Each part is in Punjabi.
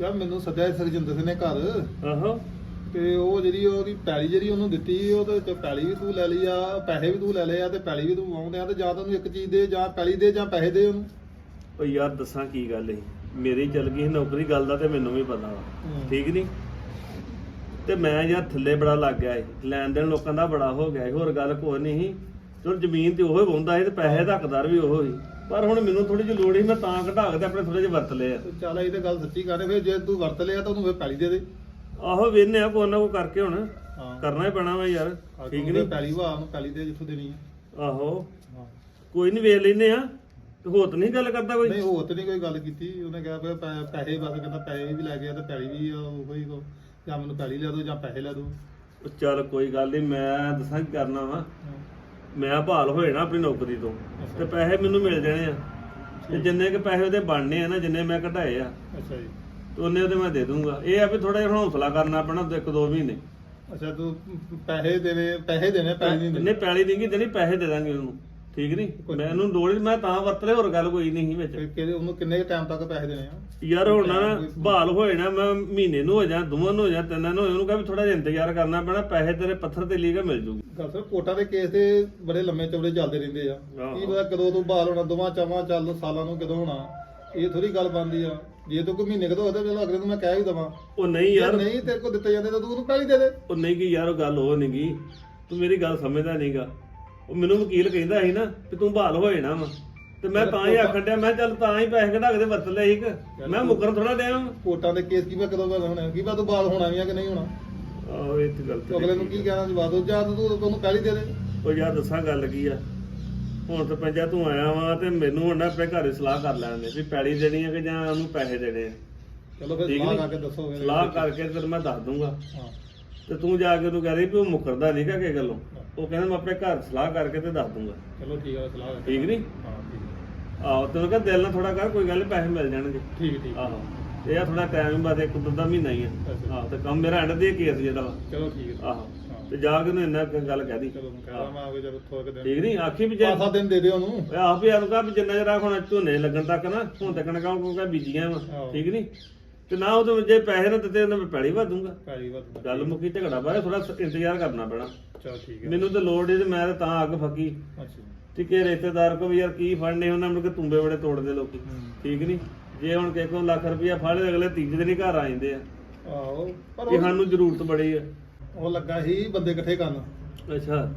ਯਾਰ ਮੈਨੂੰ ਸੱਦਿਆ ਸੀ ਸਰਜਿੰਦਰ ਸਿੰਘ ਨੇ ਘਰ। ਆਹੋ। ਤੇ ਉਹ ਜਿਹੜੀ ਉਹਦੀ ਪੈਲੀ ਜਿਹੜੀ ਉਹਨੂੰ ਦਿੱਤੀ ਉਹਦੇ ਚ ਪੈਲੀ ਵੀ ਤੂੰ ਲੈ ਲਈ ਆ ਪੈਸੇ ਵੀ ਤੂੰ ਲੈ ਲਏ ਆ ਤੇ ਪੈਲੀ ਵੀ ਤੂੰ ਆਉਂਦੇ ਆ ਤੇ ਜਾਂ ਤੈਨੂੰ ਇੱਕ ਚੀਜ਼ ਦੇ ਜਾਂ ਪੈਲੀ ਦੇ ਜਾਂ ਪੈਸੇ ਦੇ ਉਹਨੂੰ। ਉਹ ਯਾਰ ਦੱਸਾਂ ਕੀ ਗੱਲ ਏ। ਮੇਰੀ ਚੱਲ ਗਈ ਸੀ ਨੌਕਰੀ ਗੱਲ ਦਾ ਤੇ ਮੈਨੂੰ ਵੀ ਪਤਾ ਵਾ। ਹੂੰ। ਠੀਕ ਨਹੀਂ ਤੇ ਮੈਂ ਯਾਰ ਥੱਲੇ ਬੜਾ ਲੱਗ ਗਿਆ ਏ। ਲੈਣ ਦੇਣ ਲੋਕਾਂ ਦਾ ਬੜਾ ਹੋ ਗਿਆ ਏ। ਹੋਰ ਗੱਲ ਕੋਈ ਨਹੀਂ ਸੀ। ਚਲ ਜ਼ਮੀਨ ਤੇ ਉਹੀ ਵਾਉਂਦਾ ਸੀ ਤੇ ਪੈਸੇ ਦਾ ਹੱਕਦਾਰ ਵੀ ਉਹ ਸੀ ਪਰ ਹੁਣ ਮੈਨੂੰ ਥੋੜੀ ਜਿਹੀ ਲੋੜ ਸੀ ਮੈਂ ਤਾਂ ਘਟਾ ਕੇ ਤੇ ਆਪਣੇ ਥੋੜੇ ਜਿਹੇ ਵਰਤ ਲਏ ਆ। ਤੇ ਚੱਲ ਇਹ ਤੇ ਗੱਲ ਸੱਚੀ ਕਰ ਫਿਰ ਜੇ ਤੂੰ ਵਰਤ ਲਿਆ ਤਾਂ ਉਹਨੂੰ ਫਿਰ ਪੈਲੀ ਦੇ ਦੇ। ਆਹੋ ਵੇਨੇ ਆ ਕੋਈ ਨਾ ਕੋਈ ਕਰਕੇ ਹੁਣ। ਹਾਂ। ਕਰਨਾ ਹੀ ਪੈਣਾ ਵਾ ਯਾਰ ਠੀਕ ਨਹੀਂ ਪੈਲੀ ਵਾ ਉਹਨੂੰ ਪੈਲੀ ਦੇ ਜਿੱਥੋਂ ਦੇਣੀ ਆ। ਆਹੋ। ਹਾਂ। ਕੋਈ ਨਹੀਂ ਵੇਖ ਲੈਨੇ ਆ। ਤੇ ਹੋਤ ਨਹੀਂ ਗੱਲ ਕਰਦਾ ਕੋਈ? ਨਹੀਂ ਹੋਰ ਤੇ ਨਹੀਂ ਕੋਈ ਗੱਲ ਕੀਤੀ। ਉਹਨੇ ਕਿਹਾ ਵੀ ਪੈ- ਪੈਸੇ ਬਸ ਕਹਿੰਦਾ ਪੈਸੇ ਵੀ ਲੈ ਗਿਆ ਤੇ ਪੈਲੀ ਵੀ ਉਹ ਹੀ ਕੋ ਜਾਂ ਮੈਨੂੰ ਪੈਲੀ ਲੈ ਦੋ ਜਾਂ ਪੈਸੇ ਲੈ ਦੋ। ਉਹ ਚੱਲ ਕੋਈ ਗੱਲ ਨਹੀਂ ਮੈਂ ਦੱਸਾਂ ਕੀ ਕਰਨਾ ਵਾ। ਮੈਂ ਬਹਾਲ ਹੋਏ ਨਾ ਆਪਣੀ ਨੌਕਰੀ ਤੋਂ ਤੇ ਪੈਸੇ ਮੈਨੂੰ ਮਿਲ ਜਾਣੇ ਆ। ਤੇ ਜਿੰਨੇ ਕ ਪੈਸੇ ਉਹਦੇ ਬਣਨੇ ਆ ਨਾ ਜਿੰਨੇ ਮੈਂ ਕਢਾਏ ਆ ਅੱਛਾ ਜੀ। ਤੇ ਉਹਨੇ ਉਹਦੇ ਮੈਂ ਦੇ ਦੂੰਗਾ। ਇਹ ਆ ਵੀ ਥੋੜਾ ਜਿਹਾ ਹੌਸਲਾ ਕਰਨਾ ਪੈਣਾ ਇੱਕ ਦੋ ਮਹੀਨੇ। ਅੱਛਾ ਤੂੰ ਪੈਸੇ ਦੇਣੇ ਪੈਸੇ ਦੇਣੇ ਪੈਲੀ ਨਹੀਂ ਨਹੀਂ ਦੇਣੀ। ਪੈਲੀ ਦੇਂਗੀ ਦੇਣੀ ਪੈਸੇ ਦੇ ਦਾਂਗੇ ਉਹਨੂੰ। ਠੀਕ ਨਹੀਂ ਮੈਂ ਉਹਨੂੰ ਲੋੜ ਮੈਂ ਤਾਂ ਵਰਤ ਲਿਆ ਹੋਰ ਗੱਲ ਕੋਈ ਨਹੀਂ ਸੀ ਵਿੱਚ। ਕਿਹਦੇ ਉਹਨੂੰ ਕਿੰਨੇ ਟਾਈਮ ਤੱਕ ਪੈਸੇ ਦੇਣੇ ਆ? ਯਾਰ ਹੁਣ ਨਾ ਬਹਾਲ ਹੋਏ ਨਾ ਮੈਂ ਮਹੀਨੇ ਨੂੰ ਹੋ ਜਾ ਦੋਵਾਂ ਨੂੰ ਹੋ ਜਾ ਤਿੰਨਾਂ ਨੂੰ ਹੋ ਜਾ ਉਹਨੂੰ ਕਹਾਂ ਵੀ ਥੋੜਾ ਜਿਹਾ ਇੰਤਜ਼ਾਰ ਕਰਨਾ ਪੈਣਾ ਪੈਸੇ ਤੇਰੇ ਪੱਥਰ ਤੇ ਲੀਗਾ ਮਿਲ ਜੂਗੀ। ਗੱਲ ਸਰ ਕੋਟਾਂ ਦੇ ਕੇਸ ਤੇ ਬੜੇ ਲੰਮੇ ਚੌੜੇ ਚੱਲਦੇ ਰਹਿੰਦੇ ਆ। ਆਹੋ। ਕੀ ਪਤਾ ਕਦੋਂ ਤੂੰ ਬਹਾਲ ਹੋਣਾ ਦੋਵਾਂ ਚਾਵਾਂ ਚੱਲ ਸਾਲਾਂ ਨੂੰ ਕਦੋਂ ਹੋਣਾ ਇਹ ਥੋੜੀ ਗੱਲ ਬਣਦੀ ਆ। ਜੇ ਤੂੰ ਕੋਈ ਮਹੀਨੇ ਕਦੋਂ ਹੋਦਾ ਚਲੋ ਅਗਲੇ ਨੂੰ ਮੈਂ ਕਹਿ ਹੀ ਦਵਾਂ। ਉਹ ਨਹੀਂ ਯਾਰ ਯਾਰ। ਨਹੀਂ ਤੇਰੇ ਕੋਲ ਦਿੱਤੇ ਜਾਂਦੇ ਤਾਂ ਤੂੰ ਉਹਨੂੰ ਪਹਿਲੀ ਦੇ ਦੇ। ਉਹ ਨਹੀਂ ਕੀ ਯਾਰ ਉਹ ਗੱਲ ਉਹ ਨਹੀਂ ਗੀ। ਤੂੰ ਮੇਰੀ ਗੱਲ ਸਮਝਦਾ ਨਹੀਂਗਾ ਉਹ ਮੈਨੂੰ ਵਕੀਲ ਕਹਿੰਦਾ ਸੀ ਨਾ ਕਿ ਤੂੰ ਬਹਾਲ ਹੋਏ ਨਾ ਵਾ। ਤੇ ਮੈਂ ਤਾਂ ਹੀ ਆਖਣ ਡਿਆ ਮੈਂ ਚੱਲ ਤਾਂ ਹੀ ਪੈਸੇ ਕਢਾ ਕੇ ਵਰਤ ਲਏ ਇੱਕ। ਮੈਂ ਮੁਕਰਨ ਥੋੜਾ ਵਾਂ। ਕੋਟਾਂ ਦੇ ਕੇਸ ਕੀ ਪਤਾ ਕਦੋਂ ਬਹਾਲ ਹੋਣਾ ਕੀ ਪਤਾ ਤੂੰ ਬਹਾਲ ਹੋਣਾ ਵੀ ਆ ਕਿ ਨਹੀਂ ਹੋਣਾ? ਆਹੋ ਇਹ ਤੇ ਗੱਲ ਤੇ ਅਗਲੇ ਨੂੰ ਕੀ ਕਹਿਣਾ ਜਵਾਬ ਦੋ? ਜਾਂ ਤਾਂ ਤੂੰ ਉਹਨੂੰ ਪਹਿਲੀ ਦੇ ਦੇ। ਉਹ ਯਾਰ ਦੱਸਾਂ ਗੱਲ ਕੀ ਆ। ਹੁਣ ਤੇ ਪੰਜਾ ਤੂੰ ਆਇਆ ਵਾ ਤੇ ਮੈਨੂੰ ਹੁਣ ਨਾ ਆਪਣੇ ਘਰੇ ਸਲਾਹ ਕਰ ਲੈਣੇ ਵੀ ਪੈੜੀ ਦੇਣੀ ਆ ਕਿ ਜਾਂ ਉਹਨੂੰ ਪੈਸੇ ਦੇਣੇ ਆ। ਚਲੋ ਫਿਰ ਠੀਕ ਸਲਾਹ ਨੀ? ਕਰਕੇ ਦੱਸੋ ਫਿਰ ਸਲਾਹ ਕਰਕੇ ਤੇ ਮੈਂ ਦੱਸ ਦੂੰਗਾ। ਹਾਂ। ਤੇ ਤੂੰ ਜਾ ਕੇ ਤੂੰ ਕਹਿ ਰਹੀ ਵੀ ਉਹ ਮੁਕਰਦਾ ਨਹੀਂਗਾ ਕਿ ਗੱਲੋਂ। ਉਹ ਕਹਿੰਦਾ ਮੈਂ ਆਪਣੇ ਘਰ ਸਲਾਹ ਕਰਕੇ ਤੇ ਦੱਸ ਦੂੰਗਾ। ਚਲੋ ਠੀਕ ਆ ਸਲਾਹ ਕਰਕੇ ਠੀਕ ਨਹੀਂ? ਹਾਂ ਠੀਕ ਆਹੋ ਤੈਨੂੰ ਕਹ ਦਿਲ ਨਾਲ ਥੋੜਾ ਕਰ ਕੋਈ ਗੱਲ ਨੀ, ਪੈਸੇ ਮਿਲ ਜਾਣਗੇ। ਠੀਕ ਠੀਕ ਆਹੋ ਇਹ ਆ ਥੋੜਾ ਟਾਈਮ ਬਾਅਦ ਇੱਕ ਦੋ ਦਾ ਮਹੀਨਾ ਹੀ ਆ। ਅੱਛਾ। ਆਹੋ ਤੇ ਕੰਮ ਮੇਰਾ ਐਂਡ ਦੇ ਕੇਸ ਜਿਹੜਾ ਵਾ। ਚਲੋ ਠੀਕ ਹੈ ਆਹੋ ਹਾਂ। ਤੇ ਜਾ ਕੇ ਉਹਨੂੰ ਇੰਨਾ ਕੁ ਗੱਲ ਕਹਿ ਦੀ। ਚਲੋ ਮੈਂ ਕਹਿ ਮੈਂ ਆਵੇ ਜਦ ਥੋੜੇ ਦਿਨ। ਠੀਕ ਨਹੀਂ? ਆਖੀ ਵੀ ਜੇ ਪੰਜ ਸੱਤ ਦਿਨ ਦੇ ਦਿਓ ਉਹਨੂੰ। ਵੀ ਆਨੂੰ ਕਹਾ ਵੀ ਜਿੰਨਾ ਜਰਾ ਹੁਣ ਝੋਨੇ ਲੱਗਣ ਤੱਕ ਨਾ ਹੁਣ ਤੱਕ ਨਾ ਕਹੂੰ ਕਿ ਬੀਜੀਆਂ ਵਾ। ਆਹੋ। ਠੀਕ ਨਹੀਂ? ਤੇ ਨਾ ਉਹਦੇ ਜੇ ਪੈਸੇ ਨਾ ਦਿੱਤੇ ਉਹਨਾਂ ਮੈਂ ਪੈਲੀ ਵਾ ਦੂੰਗਾ। ਕਾਲੀ ਬਾਤ ਗੱਲ ਮੁੱਕੀ ਝਗੜਾ ਬਾਰੇ ਥੋੜਾ ਇੰਤਜ਼ਾਰ ਕਰਨਾ ਪੈਣਾ। ਚਲੋ ਠੀਕ ਹੈ। ਮੈਨੂੰ ਤਾਂ ਲੋੜ ਹੀ ਤੇ ਮੈਂ ਤਾਂ ਤਾਂ ਅੱਗ ਫੱਕੀ। ਅੱਛਾ ਟਿੱਕੇ ਰਿਸ਼ਤੇਦਾਰ ਕੋ ਵੀ ਯਾਰ ਕੀ ਫੜਨੇ ਉਹਨਾਂ ਨੂੰ ਕਿ ਤੁੰਬੇ ਬੜੇ ਤੋੜਦੇ ਲੋਕੀ। ਠੀਕ ਨਹੀਂ ਜੇ ਹੁਣ ਕਿਸੇ ਕੋਲ ਲੱਖ ਰੁਪਇਆ ਫੜ ਲਏ ਅਗਲੇ ਤੀਜੇ ਦਿਨ ਹੀ ਘਰ ਆ ਜਾਂਦੇ ਆ। ਆਹੋ ਪਰ ਕਿ ਉਹ- ਸਾਨੂੰ ਜ਼ਰੂਰਤ ਬੜੀ ਆ। ਉਹ ਲੱਗਾ ਸੀ ਬੰਦੇ ਇਕੱਠੇ ਕਰਨ। ਅੱਛਾ।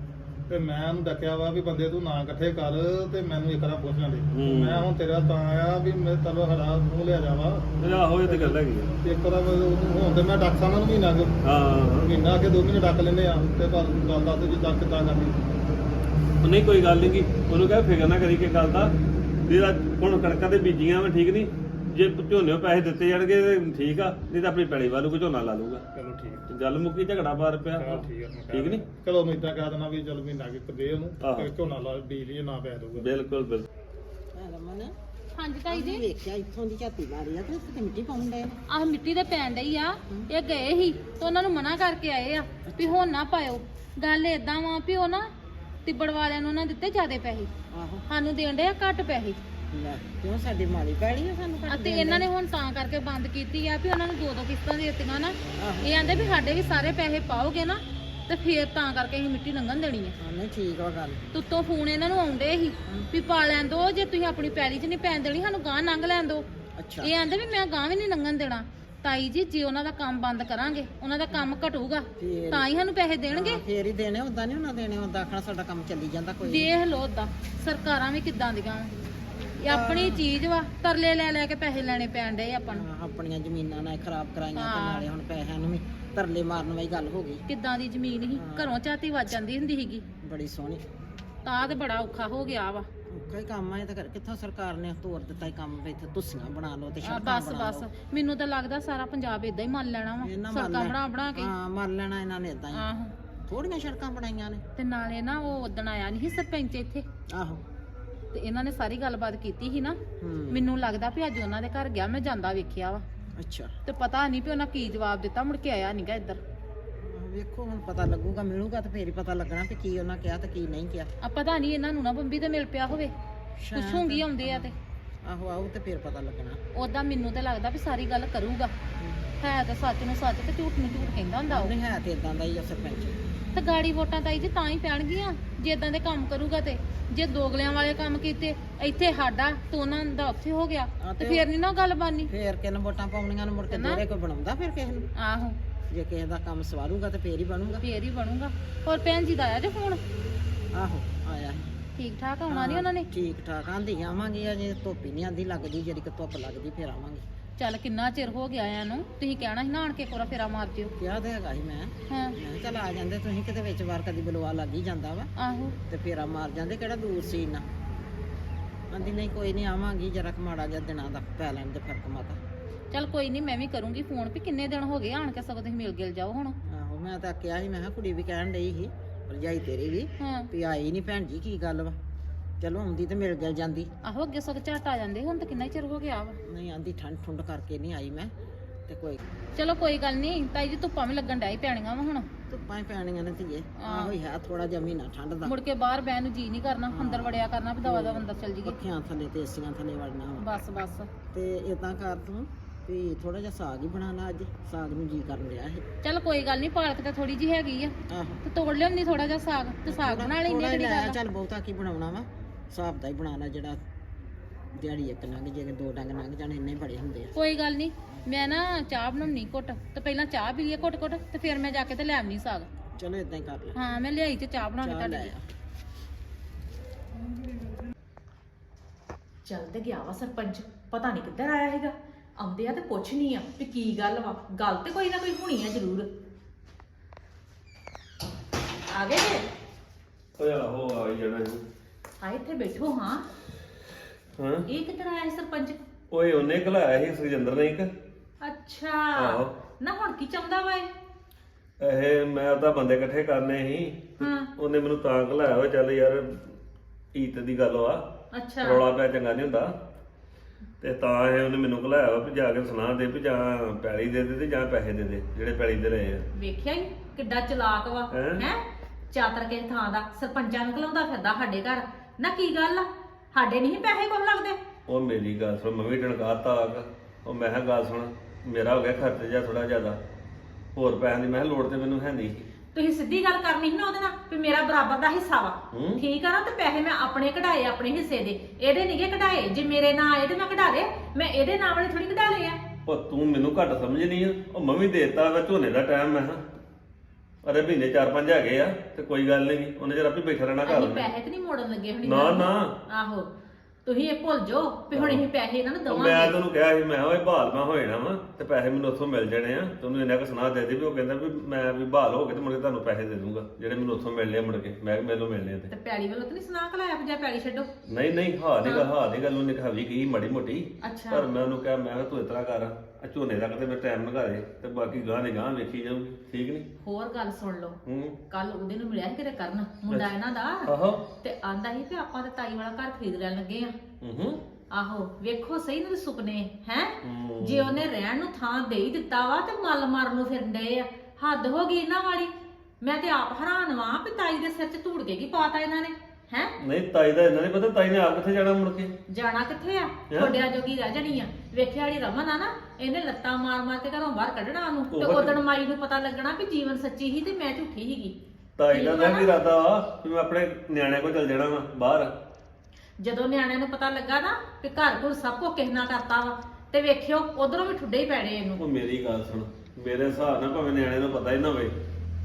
ਤੇ ਮੈਂ ਉਹਨੂੰ ਡੱਕਿਆ ਵਾ ਵੀ ਬੰਦੇ ਤੂੰ ਨਾ ਇਕੱਠੇ ਕਰ ਤੇ ਮੈਨੂੰ ਇੱਕ ਵਾਰ ਪੁੱਛ ਲੈਂਦੇ ਹੂੰ। ਮੈਂ ਹੁਣ ਤੇਰਾ ਤਾਂ ਆਇਆ ਵੀ ਮੈਂ ਤਲੋ ਹੜਾ ਮੂੰਹ ਲਿਆ ਜਾਵਾ। ਆਹੋ ਇਹ ਤੇ ਗੱਲ ਹੈਗੀ ਆ। ਤੇ ਇੱਕ ਵਾਰ ਉਹਨੂੰ ਹੁਣ ਤੇ ਮੈਂ ਡੱਕ ਸਾਂ ਨੂੰ ਮਹੀਨਾ ਕੁ। ਹਾਂ। ਮਹੀਨਾ ਕੇ ਦੋ ਮਹੀਨੇ ਡੱਕ ਲੈਂਦੇ ਆ। ਤੇ ਪਰ ਗੱਲ ਦੱਸ ਜੀ ਦੱਕ ਕਿੱਦਾਂ ਕਰਨੀ। ਉਹ ਨਹੀਂ ਕੋਈ ਗੱਲ ਨਹੀਂ ਉਹਨੂੰ ਕਹੇ ਫਿਕਰ ਨਾ ਕਰੀ ਕਿ ਗੱਲ ਦਾ। ਵੀ ਇਹਦਾ ਹੁਣ ਕਣਕਾਂ ਤੇ ਬੀਜੀਆਂ ਵਾ ਠੀਕ ਨਹੀਂ ਜੇ ਝੋਨੇ ਪੈਸੇ ਦਿੱਤੇ ਜਾਣਗੇ ਤੇ ਠੀਕ ਆ ਨਹੀਂ ਤਾਂ ਆਪਣੀ ਪੈਲੀ ਵਾਲੂ ਕੋ ਝੋਨਾ ਲਾ ਲੂਗਾ ਚਲੋ ਠੀਕ ਤੇ ਗੱਲ ਮੁੱਕੀ ਝਗੜਾ ਪਾਰ ਪਿਆ। ਚਲੋ ਠੀਕ ਹੈ ਮੈਂ ਕਹਿ ਠੀਕ ਨੀ? ਚਲੋ ਮੈਂ ਇਦਾਂ ਕਹਿ ਦੇਣਾ ਵੀ ਚਲ ਮਹੀਨਾ ਕਿ ਦੇ ਉਹਨੂੰ ਆਹੋ। ਤੇ ਝੋਨਾ ਲਾ ਬਿਜਲੀ ਨਾ ਪੈ ਦਊਗਾ ਬਿਲਕੁਲ ਬਿਲਕੁਲ। ਰਮਨ ਹਾਂਜੀ ਤਾਈ ਜੀ। ਵੇਖਿਆ ਇੱਥੋਂ ਦੀ ਝਾਤੀ ਮਾਰੀ ਆ ਤੇ ਇੱਥੇ ਮਿੱਟੀ ਪਾਉਣ ਡਏ ਨੇ ਆਹ ਮਿੱਟੀ ਦੇ ਪੈਣ ਡਈ ਆ ਇਹ ਗਏ ਸੀ ਤੇ ਉਹਨਾਂ ਨੂੰ ਮਨਾ ਕਰਕੇ ਆਏ ਆ ਵੀ ਹੁਣ ਨਾ ਪਾਇਓ। ਗੱਲ ਏਦਾਂ ਵਾ ਵੀ ਉਹ ਨਾ ਤਿੱਬੜ ਵਾਲਿਆਂ ਨੂੰ ਉਹਨਾਂ ਦਿੱਤੇ ਜ਼ਿਆਦੇ ਪੈਸੇ। ਆਹੋ। ਸਾਨੂੰ ਦੇਣ ਡਏ ਆ ਘੱਟ ਪੈਸੇ। ਲੈ ਕਿਉਂ ਸਾਡੀ ਮਾਲੀ ਪੈੜੀ ਆ ਸਾਨੂੰ ਕੱਟ ਅਤੇ ਇਹਨਾਂ ਨੇ ਹੁਣ ਤਾਂ ਕਰਕੇ ਬੰਦ ਕੀਤੀ ਆ ਵੀ ਉਹਨਾਂ ਨੂੰ ਦੋ ਦੋ ਕਿਸ਼ਤਾਂ ਦੇ ਦਿੱਤੀਆਂ ਨਾ। ਆਹੋ। ਇਹ ਆਂਦੇ ਵੀ ਸਾਡੇ ਵੀ ਸਾਰੇ ਪੈਸੇ ਪਾਓਗੇ ਨਾ ਤੇ ਫੇਰ ਤਾਂ ਕਰਕੇ ਅਸੀਂ ਮਿੱਟੀ ਲੰਘਣ ਦੇਣੀ ਆ। ਹਾਂ ਨਹੀਂ ਠੀਕ ਵਾ ਗੱਲ। ਤੁੱਤੋਂ ਫੋਨ ਇਹਨਾਂ ਨੂੰ ਆਉਂਦੇ ਸੀ ਵੀ ਪਾ ਲੈਣ ਦੋ ਜੇ ਤੁਸੀਂ ਆਪਣੀ ਪੈਲੀ 'ਚ ਨਹੀਂ ਪੈਣ ਦੇਣੀ ਸਾਨੂੰ ਗਾਂ ਲੰਘ ਲੈਣ ਦੋ। ਅੱਛਾ। ਇਹ ਆਂਦੇ ਵੀ ਮੈਂ ਗਾਂ ਵੀ ਨਹੀਂ ਲੰਘਣ ਦੇਣਾ। ਤਾਈ ਜੀ ਜੇ ਉਹਨਾਂ ਦਾ ਕੰਮ ਬੰਦ ਕਰਾਂਗੇ ਉਹਨਾਂ ਦਾ ਕੰਮ ਘਟੂਗਾ ਫੇਰ ਤਾਂ ਹੀ ਸਾਨੂੰ ਪੈਸੇ ਦੇਣਗੇ। ਹਾਂ, ਫੇਰ ਹੀ ਦੇਣੇ ਉਦਾਂ ਨਹੀਂ ਉਹਨਾਂ ਦੇਣੇ ਉਦਾਂ ਆਖਣਾ ਸਾਡਾ ਕੰਮ ਚੱਲੀ ਜਾਂਦਾ ਕੋਈ। ਵੇਖ ਲੋ ਦਾ ਸਰਕਾਰਾਂ ਵੀ ਕਿੱਦਾਂ ਦੀਆਂ। ਵਾਂ। ਇਹ ਆਪਣੀ ਚੀਜ਼ ਵਾ ਤਰਲੇ ਲੈ ਲੈ ਕੇ ਪੈਸੇ ਲੈਣੇ ਪੈਣ ਡੇ ਆਪਾਂ ਨੂੰ। ਹਾਂ, ਆਪਣੀਆਂ ਜ਼ਮੀਨਾਂ ਨਾਲ ਖਰਾਬ ਕਰਾਈਆਂ ਤੇ ਹਾਂ। ਨਾਲੇ ਹੁਣ ਪੈਸਿਆਂ ਨੂੰ ਵੀ ਤਰਲੇ ਮਾਰਨ ਵਾਲੀ ਗੱਲ ਹੋ ਗਈ। ਕਿੱਦਾਂ ਦੀ ਜ਼ਮੀਨ ਸੀ? ਘਰੋਂ ਝਾਤੀ ਵੱਜ ਜਾਂਦੀ ਹੁੰਦੀ ਸੀਗੀ। ਬੜੀ ਸੋਹਣੀ। ਤਾਂ ਤੇ ਬੜਾ ਔਖਾ ਹੋ ਗਿਆ ਵਾ। ਔਖਾ ਹੀ ਕੰਮ ਆ ਇਹ ਤਾਂ ਕਰ- ਕਿੱਥੋਂ ਸਰਕਾਰ ਨੇ ਤੋਰ ਦਿੱਤਾ ਹੀ ਕੰਮ ਵੀ? ਇੱਥੇ ਤੁਸੀਆਂ ਬਣਾ ਲਓ ਤੇ ਆ ਸੜਕਾਂ ਬਸ ਬਣਾ ਬਸ। ਲਓ। ਮੈਨੂੰ ਤਾਂ ਲੱਗਦਾ ਸਾਰਾ ਪੰਜਾਬ ਇਦਾਂ ਹੀ ਮੰਨ ਲੈਣਾ ਵਾ। ਇਹਨਾਂ ਮੰਨ ਸੜਕਾਂ ਲੈਣ। ਬਣਾ ਬਣਾ ਕੇ। ਹਾਂ ਮਰ ਲੈਣਾ ਇਹਨਾਂ ਨੇ ਇਦਾਂ ਹੀ। ਆਹੋ। ਥੋੜੀਆਂ ਸੜਕਾਂ ਬਣਾਈਆਂ ਨੇ। ਤੇ ਨਾਲੇ ਨਾ ਉਹ ਉਦਣ ਆਇਆ ਨਹੀਂ ਸੀ ਸਰਪੰਚ ਇੱਥੇ? ਆਹੋ। ਤੇ ਇਹਨਾਂ ਨੇ ਸਾਰੀ ਗੱਲਬਾਤ ਕੀਤੀ ਸੀ ਨਾ ਹੂੰ। ਮੈਨੂੰ ਲੱਗਦਾ ਵੀ ਅੱਜ ਉਹਨਾਂ ਦੇ ਘਰ ਗਿਆ ਮੈਂ ਜਾਂਦਾ ਵੇਖਿਆ ਵਾ। ਅੱਛਾ। ਤੇ ਪਤਾ ਨਹੀਂ ਵੀ ਉਹਨਾਂ ਕੀ ਜਵਾਬ ਦਿੱਤਾ ਮੁੜ ਕੇ ਆਇਆ ਨਹੀਂਗਾ ਇੱਧਰ। ਵੇਖੋ ਹੁਣ ਪਤਾ ਲੱਗੂਗਾ ਮਿਲੂਗਾ ਤਾਂ ਫੇਰ ਹੀ ਪਤਾ ਲੱਗਣਾ ਵੀ ਕੀ ਉਹਨਾਂ ਕਿਹਾ ਤੇ ਕੀ ਨਹੀਂ ਕਿਹਾ। ਆ ਪਤਾ ਨਹੀਂ ਇਹਨਾਂ ਨੂੰ ਨਾ ਬੰਬੀ ਤੇ ਮਿਲ ਪਿਆ ਹੋਵੇ। ਸ਼ਾਇਦ। ਪੁੱਛੂਗੀ ਆਉਂਦੇ ਆ ਤੇ। ਆਹੋ ਆਹੋ ਤੇ ਫਿਰ ਪਤਾ ਲੱਗਣਾ। ਉਦਾਂ ਮੈਨੂੰ ਤੇ ਲੱਗਦਾ ਵੀ ਸਾਰੀ ਗੱਲ ਕਰੂਗਾ। ਹੈ। ਤਾਂ ਸੱਚ ਨੂੰ ਸੱਚ ਤੇ ਝੂਠ ਨੂੰ ਝੂਠ ਕਹਿੰਦਾ ਹੁੰਦਾ ਉਹ। ਨਹੀਂ ਹੈ ਤੇ ਇਦਾਂ ਦਾ ਹੀ ਆ ਸਰਪੰਚ। ਤੇ ਗਾੜੀ ਵੋਟਾਂ ਤਾਈ ਜੀ ਤਾਂ ਹੀ ਪੈਣਗੀਆਂ ਜੇ ਇਦਾਂ ਦੇ ਕੰਮ ਕਰੂਗਾ ਤੇ। ਜੇ ਦੋਗਲਿਆਂ ਵਾਲੇ ਕੰਮ ਕੀਤੇ ਇੱਥੇ ਸਾਡਾ ਤੇ ਉਹਨਾਂ ਦਾ ਉੱਥੇ ਹੋ ਗਿਆ। ਹਾਂ ਤੇ ਤੇ ਫੇਰ ਨਹੀਂ ਨਾ ਗੱਲ ਬਾਨੀ। ਫੇਰ ਕਿਨ ਵੋਟਾਂ ਪਾਉਣੀਆਂ ਨੂੰ ਮੁੜ ਕੇ ਨਾ। ਦੋਰੇ ਕੋਈ ਬਣਾਉਂਦਾ ਫਿਰ ਕਿਸੇ ਨੂੰ? ਆਹੋ। ਜੇ ਕਿਸੇ ਦਾ ਕੰਮ ਸਵਾਰੂਗਾ ਤੇ ਫੇਰ ਹੀ ਬਣੂਗਾ। ਫੇਰ ਹੀ ਬਣੂਗਾ। ਹੋਰ ਭੈਣ ਜੀ ਦਾ ਆਇਆ ਜੇ ਫੋਨ? ਆਹੋ ਆਇਆ ਸੀ। ਠੀਕ ਠਾਕ ਆਉਣਾ ਨਹੀਂ ਉਹਨਾਂ ਨੇ? ਠੀਕ ਠਾਕ ਆਂਦੀ ਆਵਾਂਗੇ ਅਜੇ ਧੁੱਪ ਹੀ ਨਹੀਂ ਆਂਦੀ ਲੱਗਦੀ ਜਿਹੜੀ ਕਿ ਧੁੱਪ ਲੱਗਦੀ ਫਿਰ ਆਵਾਂਗੇ। ਚੱਲ ਕਿੰਨਾ ਚਿਰ ਹੋ ਗਿਆ ਆਇਆਂ ਨੂੰ ਤੁਸੀਂ ਕਹਿਣਾ ਸੀ ਨਾ ਆਣ ਕੇ ਕੋਰਾ ਫੇਰਾ ਮਾਰ ਜਿਓ ਕਿਹਾ ਤੇ ਹੈਗਾ ਸੀ ਮੈਂ। ਹਾਂ। ਮੈਂ ਕਿਹਾ ਚੱਲ ਆ ਜਾਂਦੇ ਤੁਸੀਂ ਕਿਤੇ ਵਿੱਚ ਵਾਰ ਕਦੀ ਬਲਵਾ ਲੱਗ ਹੀ ਜਾਂਦਾ ਵਾ। ਆਹੋ। ਤੇ ਫੇਰਾ ਮਾਰ ਜਾਂਦੇ ਕਿਹੜਾ ਦੂਰ ਸੀ ਨਾ ਆਂਦੀ ਨਹੀਂ ਕੋਈ ਨਹੀਂ ਆਵਾਂਗੀ ਜਰਾ ਮਾੜਾ ਜਿਹਾ ਦਿਨਾਂ ਦਾ ਪੈ ਲੈਣ ਦੇ ਫ਼ਰਕ ਮਾਤਾ। ਚੱਲ ਕੋਈ ਨਹੀਂ ਮੈਂ ਵੀ ਕਰੂੰਗੀ ਫੋਨ ਵੀ ਕਿੰਨੇ ਦਿਨ ਹੋ ਗਏ ਆਣ ਕੇ ਸਗੋਂ ਤੁਸੀਂ ਮਿਲ ਗਿਲ ਜਾਓ ਹੁਣ। ਆਹੋ ਮੈਂ ਤਾਂ ਕਿਹਾ ਸੀ ਮੈਂ ਕਿਹਾ ਕੁੜੀ ਵੀ ਕਹਿਣ ਡਈ ਸੀ ਭਰਜਾਈ ਤੇਰੀ ਵੀ ਹਾਂ। ਵੀ ਆਈ ਨਹੀਂ ਭੈਣ ਜੀ ਕੀ ਗੱਲ ਵਾ? ਚਲੋ ਆਉਂਦੀ ਤੇ ਮਿਲ ਗਿਲ ਜਾਂਦੀ। ਆਹੋ ਅੱਗੇ ਸਗੋਂ ਝਟ ਆ ਜਾਂਦੇ ਹੁਣ ਤਾਂ ਕਿੰਨਾ ਹੀ ਚਿਰ ਹੋ ਗਿਆ ਵਾ। ਨਹੀਂ ਆਂਦੀ ਠੰਡ ਠੁੰਡ ਕਰਕੇ ਨਹੀਂ ਆਈ ਮੈਂ ਤੇ ਕੋਈ ਚਲੋ ਕੋਈ ਗੱਲ ਨਹੀਂ ਤਾਈ ਜੀ ਧੁੱਪਾਂ ਵੀ ਲੱਗਣ ਡਾਈ ਪੈਣੀਆਂ ਵਾ ਹੁਣ। ਧੁੱਪਾਂ ਹੀ ਪੈਣੀਆਂ ਨੇ ਧੀਏ। ਆਹੋ ਹੀ ਹੈ ਥੋੜਾ ਜਿਹਾ ਮਹੀਨਾ ਠੰਡ ਦਾ। ਮੁੜ ਕੇ ਬਾਹਰ ਬਹਿਣ ਨੂੰ ਜੀ ਨਹੀਂ ਕਰਨਾ ਅੰਦਰ ਵੜਿਆ ਕਰਨਾ ਵੀ ਦਵਾ ਦਵਾ ਅੰਦਰ ਚਲ ਜੀਏ ਪੱਖਿਆਂ ਥੱਲੇ ਤੇ ਏਸੀਆਂ ਥੱਲੇ ਵੜਨਾ ਵਾ। ਬਸ ਬਸ। ਤੇ ਇਦਾਂ ਕਰ ਤੂੰ ਵੀ ਥੋੜਾ ਜਿਹਾ ਸਾਗ ਹੀ ਬਣਾਣਾ ਅੱਜ ਸਾਗ ਨੂੰ ਜੀ ਕਰਨ ਰਿਹਾ ਇਹ ਚੱਲ ਕੋਈ ਗੱਲ ਨਹੀਂ ਪਾਲਕ ਤਾਂ ਥੋੜੀ ਜੀ ਹੈਗੀ ਆ। ਆਹੋ। ਤੇ ਤੋੜ ਲਿਆਉਂਦੀ ਥੋੜਾ ਜਿਹਾ ਸਾਗ ਤੇ ਸਾਗ ਬਣਾ ਹੀ ਕਿਹੜੀ ਗੱਲ ਆ। ਚੱਲ ਬਹੁਤਾ ਕੀ ਬਣਾਉਣਾ ਵਾ। ਹਿਸਾਬ ਦਾ ਹੀ ਬਣਾਣਾ ਜਿਹੜਾ ਦਿਹਾੜੀ ਇੱਕ ਲੰਘ ਜੇ ਦੋ ਡੰਗ ਲੰਘ ਜਾਣ ਇੰਨੇ ਬੜੇ ਹੁੰਦੇ ਆ। ਕੋਈ ਗੱਲ ਨਹੀਂ ਮੈਂ ਨਾ ਚਾਹ ਬਣਾਉਣੀ ਘੁੱਟ ਤੇ ਪਹਿਲਾਂ ਚਾਹ ਪੀ ਲਈਏ ਘੁੱਟ ਘੁੱਟ ਤੇ ਫਿਰ ਮੈਂ ਜਾ ਕੇ ਤੇ ਲੈ ਆਉਣੀ ਸਾਗ। ਚਲੋ ਇਦਾਂ ਹੀ ਕਰ ਲੈ। ਹਾਂ ਮੈਂ ਲਿਆਈ ਤੇ ਚਾਹ ਬਣਾ ਕੇ ਚਾਹ ਤੁਹਾਡੇ ਲੈ ਲਈ। ਆ। ਚੱਲ ਤੇ ਗਿਆ ਵਾ ਸਰਪੰਚ ਪਤਾ ਨਹੀਂ ਕਿੱਧਰ ਆਇਆ ਹੈਗਾ ਆਉਂਦੇ ਆ ਤੇ ਪੁੱਛਣੀ ਆ ਵੀ ਕੀ ਗੱਲ ਵਾ। ਗੱਲ ਤੇ ਕੋਈ ਨਾ ਕੋਈ ਹੋਣੀ ਆ ਜ਼ਰੂਰ। ਆ ਗਏ ਜੇ? ਓਏ ਆਹੋ ਆ ਹੀ ਜਾਣਾ ਸੀ। ਆ ਇੱਥੇ ਬੈਠੋ ਹਾਂ। ਹਾਂ। ਇਹ ਕਿੱਧਰ ਆਇਆ ਸੀ ਸਰਪੰਚ? ਓਏ ਉਹਨੇ ਘਲਾਇਆ ਸੀ ਸੁਖਜਿੰਦਰ ਨੇ ਇੱਕ। ਅੱਛਾ। ਆਹੋ। ਨਾ ਹੁਣ ਕੀ ਚਾਹੁੰਦਾ ਵਾ ਇਹ? ਇਹ ਮੈਂ ਤਾਂ ਬੰਦੇ ਇਕੱਠੇ ਕਰਨੇ ਸੀ। ਹਾਂ। ਉਹਨੇ ਮੈਨੂੰ ਤਾਂ ਘਲਾਇਆ ਵਾ ਚੱਲ ਯਾਰ ਈਤ ਦੀ ਗੱਲ ਵਾ। ਅੱਛਾ। ਰੌਲਾ ਪਿਆ ਚੰਗਾ ਨਹੀਂ ਹੁੰਦਾ। ਤੇ ਤਾਂ ਇਹ ਉਹਨੇ ਮੈਨੂੰ ਘਲਾਇਆ ਵਾ ਵੀ ਜਾ ਕੇ ਸੁਣਾ ਦੇ ਵੀ ਜਾਂ ਪੈਲੀ ਦੇ ਦੇ ਤੇ ਜਾਂ ਪੈਸੇ ਦੇ ਦੇ ਜਿਹੜੇ ਪੈਲੀ ਦੇ ਰਹੇ ਆ। ਵੇਖਿਆ ਹੀ ਕਿੱਡਾ ਚਲਾਕ ਵਾ। ਹੈਂ? ਹੈ? ਚਾਤਰ ਕੇ ਥਾਂ ਦਾ ਸਰਪੰਚਾਂ ਨੂੰ ਘਲਾਉਂਦਾ ਫਿਰਦਾ ਸਾਡੇ ਘਰ। ਨਾ ਕੀ ਗੱਲ ਆ? ਸਾਡੇ ਨਹੀਂ ਪੈਸੇ ਕੋਲ ਲੱਗਦੇ? ਉਹ ਮੇਰੀ ਗੱਲ ਸੁਣ ਮੈਂ ਵੀ ਟਣਕਾਤਾ ਆ ਉਹ ਮੈਂ ਕਿਹਾ ਗੱਲ ਸੁਣ ਮੇਰਾ ਹੋ ਗਿਆ ਖਰਚ ਜਿਹਾ ਥੋੜਾ ਜ਼ਿਆਦਾ। ਹੋਰ ਪੈਸਿਆਂ ਦੀ ਮੈਂ ਕਿਹਾ ਲੋੜ ਤੇ ਮੈਨੂੰ ਹੈ ਨਹੀਂ। ਤੁਸੀਂ ਸਿੱਧੀ ਗੱਲ ਕਰਨੀ ਸੀ ਨਾ ਉਹਦੇ ਨਾਲ ਵੀ ਮੇਰਾ ਬਰਾਬਰ ਦਾ ਹਿੱਸਾ ਵਾ। ਹੂੰ। ਠੀਕ ਆ ਨਾ ਤੇ ਪੈਸੇ ਮੈਂ ਆਪਣੇ ਕਢਾਏ ਆਪਣੇ ਹਿੱਸੇ ਦੇ। ਇਹਦੇ ਨਹੀਂਗੇ ਕਢਾਏ ਜੇ ਮੇਰੇ ਨਾਂ ਆਏ ਤੇ ਮੈਂ ਕਢਾ ਲਏ। ਮੈਂ ਇਹਦੇ ਨਾਂ ਵਾਲੇ ਥੋੜੀ ਕਢਾ ਲਏ ਆ। ਉਹ ਤੂੰ ਮੈਨੂੰ ਘੱਟ ਸਮਝਣੀ ਆ। ਉਹ ਮੈਂ ਵੀ ਦੇਤਾ ਵਾ ਝੋਨੇ ਦਾ ਟਾਈਮ ਮੈਂ ਕਿਹਾ ਅਰੇ ਮਹੀਨੇ ਚਾਰ ਪੰਜ ਹੈਗੇ ਆ ਤੇ ਕੋਈ ਗੱਲ ਨਹੀਂ ਉਹਨੇ ਜਰਾ ਆਪੇ ਬੈਠਾ ਰਹਿਣਾ ਘਰ। ਅਸੀਂ ਉਹਨੇ ਪੈਸੇ ਤੇ ਨਹੀਂ ਮੋੜਨ ਲੱਗੇ ਹੁਣ ਨਾ ਨਾ। ਆਹੋ ਤੁਸੀਂ ਇਹ ਭੁੱਲ ਜਾਓ ਵੀ ਹੁਣ ਅਸੀਂ ਪੈਸੇ ਇਹਨਾਂ ਨੂੰ ਉਹ ਮੈਂ ਦਵਾਂਗੇ ਤੈਨੂੰ ਕਿਹਾ ਸੀ ਮੈਂ ਕਿਹਾ ਓਏ ਬਹਾਲ ਮੈਂ ਹੋ ਜਾਣਾ ਵਾ ਤੇ ਪੈਸੇ ਮੈਨੂੰ ਉੱਥੋਂ ਮਿਲ ਜਾਣੇ ਆ। ਤੈਨੂੰ ਇੰਨਾ ਕੁ ਸੁਣਾ ਦੇ ਦੇ ਵੀ ਉਹ ਕਹਿੰਦਾ ਵੀ ਮੈਂ ਵੀ ਬਹਾਲ ਹੋ ਕੇ ਤੇ ਮੁੜ ਕੇ ਤੁਹਾਨੂੰ ਪੈਸੇ ਦੇ ਦੂੰਗਾ ਜਿਹੜੇ ਮੈਨੂੰ ਉੱਥੋਂ ਮਿਲਨੇ ਆ ਮੁੜ ਕੇ। ਮੈਂ ਕਿਹਾ ਮੈਨੂੰ ਮਿਲਨੇ ਆ ਤੇ। ਤੇ ਪੈਲੀ ਵੱਲੋਂ ਤੇ ਨਹੀਂ ਸੁਣਾ ਕਲਾਇਆ ਜਾਂ ਪੈਲੀ ਛੱਡੋ? ਨਹੀਂ ਨਹੀਂ ਹਾਂ ਦੀ ਗੱਲ ਹਾਂ। ਦੀ ਗੱਲ ਉਹਨੇ ਕਹਾਵੀ ਕੀ ਮਾੜੀ ਮੋਟੀ। ਅੱਛਾ। ਪਰ ਮੈਂ ਉਹਨੂੰ ਕਿਹਾ ਮੈਂ ਕਿਹਾ ਤੂੰ ਇਤਰਾ ਕਰ। ਆ ਝੋਨੇ ਦਾ ਕਿਤੇ ਮੈਂ ਟਾਈਮ ਲਗਾ ਦੇ ਤੇ ਬਾਕੀ ਗਾਂ ਦੇ ਗਾਂ ਵੇਖੀ ਜਾਊਗੀ ਠੀਕ ਨਹੀਂ? ਹੋਰ ਗੱਲ ਸੁਣ ਲਓ। ਹੂੰ। ਕੱਲ ਉਹਦੇ ਨੂੰ ਮਿਲਿਆ ਸੀ ਕਿਤੇ ਕਰਨ ਮੁੰਡਾ ਇਹਨਾਂ ਦਾ। ਆਹੋ। ਤੇ ਆਂਦਾ ਸੀ ਕਿ ਆਪਾਂ ਤੇ ਤਾਈ ਵਾਲਾ ਘਰ ਖਰੀਦ ਲੈਣ ਲੱਗੇ ਆ। ਹੂੰ। ਆਹੋ ਵੇਖੋ ਸਹੀ ਨਾ ਸੁਪਨੇ ਹੈ? ਹੂੰ। ਜੇ ਉਹਨੇ ਰਹਿਣ ਨੂੰ ਥਾਂ ਦੇ ਹੀ ਦਿੱਤਾ ਵਾ ਤੇ ਮੱਲ ਮਾਰਨ ਨੂੰ ਫਿਰਨ ਡਏ ਆ ਹੱਦ ਹੋ ਗਈ ਇਹਨਾਂ ਵਾਲੀ। ਮੈਂ ਤੇ ਆਪ ਹੈਰਾਨ ਵਾਂ ਵੀ ਤਾਈ ਦੇ ਸਿਰ 'ਚ ਧੂੜ ਕੇ ਕੀ ਪਾਤਾ ਇਹਨਾਂ ਨੇ। ਹੈ? ਨਹੀਂ ਤਾਈ ਦਾ ਇਹਨਾਂ ਨਹੀਂ ਪਤਾ ਤਾਈ ਨੇ ਆਪ ਕਿੱਥੇ ਜਾਣਾ ਮੁੜ ਕੇ? ਜਾਣਾ ਕਿੱਥੇ ਆ? ਛੋਡਿਆ ਜੋਗੀ ਰਹਿ ਜਾਣੀ ਆ। ਵੇਖਿਆ ਵਾਲੀ ਰਮਨ ਆ ਨਾ ਇਹਨੇ ਲੱਤਾਂ ਮਾਰ ਮਾਰ ਕੇ ਘਰੋਂ ਬਾਹਰ ਕੱਢਣਾ ਉਹਨੂੰ। ਤੇ ਉਹ ਉਦੋਂ ਮਾਈ ਨੂੰ ਪਤਾ ਲੱਗਣਾ ਵੀ ਜੀਵਨ ਸੱਚੀ ਸੀ ਤੇ ਮੈਂ ਝੂਠੀ ਸੀਗੀ। ਤਾਈ ਦਾ ਤਾਂ ਕੀ ਇਰਾਦਾ ਵਾ ਵੀ ਮੈਂ ਆਪਣੇ ਨਿਆਣਿਆਂ ਕੋਲ ਚਲ ਜਾਣਾ ਵਾ ਬਾਹਰ। ਜਦੋਂ ਨਿਆਣਿਆਂ ਨੂੰ ਪਤਾ ਲੱਗਾ ਨਾ ਕਿ ਘਰ ਘਰ ਸਭ ਕੋ ਕਿਹਨਾ ਕਰਤਾ ਵਾ ਤੇ ਵੇਖਿਓ ਉਧਰੋਂ ਵੀ ਠੁੱਡੇ ਹੀ ਪੈਣੇ ਇਹਨੂੰ। ਉਹ ਮੇਰੀ ਗੱਲ ਸੁਣ ਮੇਰੇ ਹਿਸਾਬ ਨਾਲ ਭਾਵੇਂ ਨਿਆਣੇ ਨੂੰ ਪਤਾ ਹੀ ਨਾ ਹੋਵੇ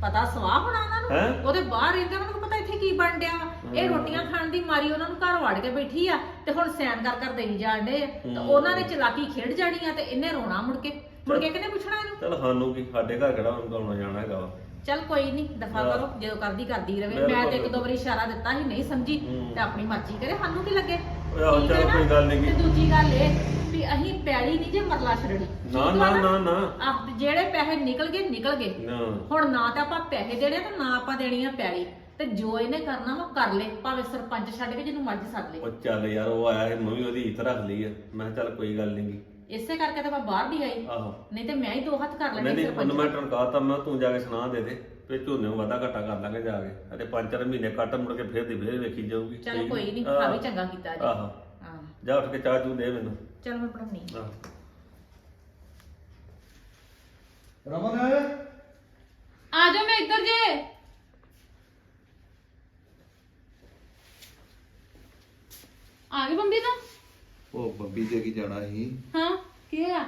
ਪਤਾ ਸਵਾਹ ਹੋਣਾ ਉਹਨਾਂ ਨੂੰ? ਉਹਦੇ ਬਾਹਰ ਰਹਿੰਦੇ ਉਹਨਾਂ ਨੂੰ ਪਤਾ ਇੱਥੇ ਕੀ ਬਣ ਡਿਆ। ਵਾ ਇਹ ਰੋਟੀਆਂ ਖਾਣ ਦੀ ਮਾਰੀ ਉਹਨਾਂ ਨੂੰ ਘਰ ਵੜ ਕੇ ਬੈਠੀ ਆ ਤੇ ਹੁਣ ਸੈਨ ਕਰ ਕਰ ਦੇਈ ਜਾਣਦੇ ਆ। ਤੇ ਉਹਨਾਂ ਨੇ ਚਲਾਕੀ ਖੇਡ ਜਾਣੀ ਆ ਤੇ ਇਹਨੇ ਰੋਣਾ ਮੁੜ ਕੇ। ਮੁੜ ਕੇ ਕਿਹਨੇ ਪੁੱਛਣਾ ਇਹਨੂੰ? ਚਲ ਸਾਨੂੰ ਕੀ ਸਾਡੇ ਘਰ ਕਿਹੜਾ ਹੁਣ ਆਉਣਾ ਜਾਣਾ ਹੈਗਾ ਵਾ। ਚੱਲ ਕੋਈ ਨਹੀਂ ਦਫਾ ਹਾਂ। ਕਰੋ ਜਦੋਂ ਕਰਦੀ ਕਰਦੀ ਰਵੇ। ਮੈਂ ਤੇ ਇੱਕ ਦੋ ਵਾਰੀ ਇਸ਼ਾਰਾ ਦਿੱਤਾ ਸੀ ਨਹੀਂ ਸਮਝੀ। ਹੂੰ। ਤੇ ਆਪਣੀ ਮਰਜ਼ੀ ਕਰੇ ਸਾਨੂੰ ਕੀ ਲੱਗੇ? ਆਹੋ, ਠੀਕ ਹੈ ਚੱਲ ਨਾ? ਕੋਈ ਗੱਲ ਨੀ। ਗੀ। ਤੇ ਦੂਜੀ ਗੱਲ ਇਹ ਵੀ ਅਸੀਂ ਪੈਲੀ ਨਹੀਂ ਜੇ ਮਰਲਾ ਛੜਣੀ ਨਾ ਨਾ ਨਾ ਨਾ। ਆਹ ਤੇ ਜਿਹੜੇ ਪੈਸੇ ਨਿਕਲ ਗਏ ਨਿਕਲ ਗਏ। ਨਾ। ਹੁਣ ਨਾ ਤਾਂ ਆਪਾਂ ਪੈਸੇ ਦੇਣੇ ਤੇ ਨਾ ਆਪਾਂ ਦੇਣੀ ਆ ਪੈਲੀ। ਤੇ ਜੋ ਇਹਨੇ ਕਰਨਾ ਵਾ ਕਰ ਲੇ। ਭਾਵੇਂ ਸਰਪੰਚ ਛੱਡ ਕੇ ਜਿਹਨੂੰ ਮਰਜ਼ੀ ਸੱਦ ਲੇ। ਉਹ ਚੱਲ ਯਾਰ ਉਹ ਆਇਆ ਸੀ ਮੈਂ ਵੀ ਉਹਦੀ ਇੱਜ਼ਤ ਰੱਖ ਲਈ ਆ। ਮੈਂ ਕਿਹਾ ਚੱਲ ਕੋਈ ਗੱਲ ਗੀ। ਇਸੇ ਕਰਕੇ ਤਾਂ ਮੈਂ ਬਾਹਰ ਦੀ ਆਈ। ਆਹੋ। ਨਹੀਂ ਤੇ ਮੈਂ ਹੀ ਦੋ ਹੱਥ ਕਰ ਨਹੀਂ ਲੈਣੇ ਨਹੀਂ ਸਰਪੰਚ ਉਹਨੂੰ ਮੈਂ ਟਣਕਾਤਾ ਮੈਂ ਕਿਹਾ ਤੂੰ ਜਾ ਕੇ ਸੁਣਾ ਦੇ ਦੇ। ਤੇ ਝੋਨੇ ਨੂੰ ਵਾਧਾ ਘਾਟਾ ਕਰ ਲਾਂਗੇ ਜਾ ਕੇ। ਅਰੇ ਪੰਜ ਚਾਰ ਮਹੀਨੇ ਕੱਟ ਮੁੜ ਕੇ ਫੇਰ ਦੀ ਫੇਰ ਵੇਖੀ ਜਾਊਗੀ। ਚੱਲ ਠੀਕ ਕੋਈ ਨਹੀਂ? ਆ ਵੀ ਚੰਗਾ ਕੀਤਾ ਜੀ। ਆਹੋ। ਹਾਂ। ਜਾ ਉੱਠ ਕੇ ਚਾਹ ਚੂ ਦੇ ਮੈਨੂੰ। ਚਲ ਮੈਂ। ਆਹ। ਰਮਨ। ਆ ਜਾਓ ਮੈਂ ਇੱਧਰ ਜੇ। ਆ ਗਈ ਬੰਬੀ ਤਾਂ? ਉਹ ਬੰਬੀ ਦੇ ਕੀ ਜਾਣਾ ਸੀ? ਹਾਂ ਕੀ ਆ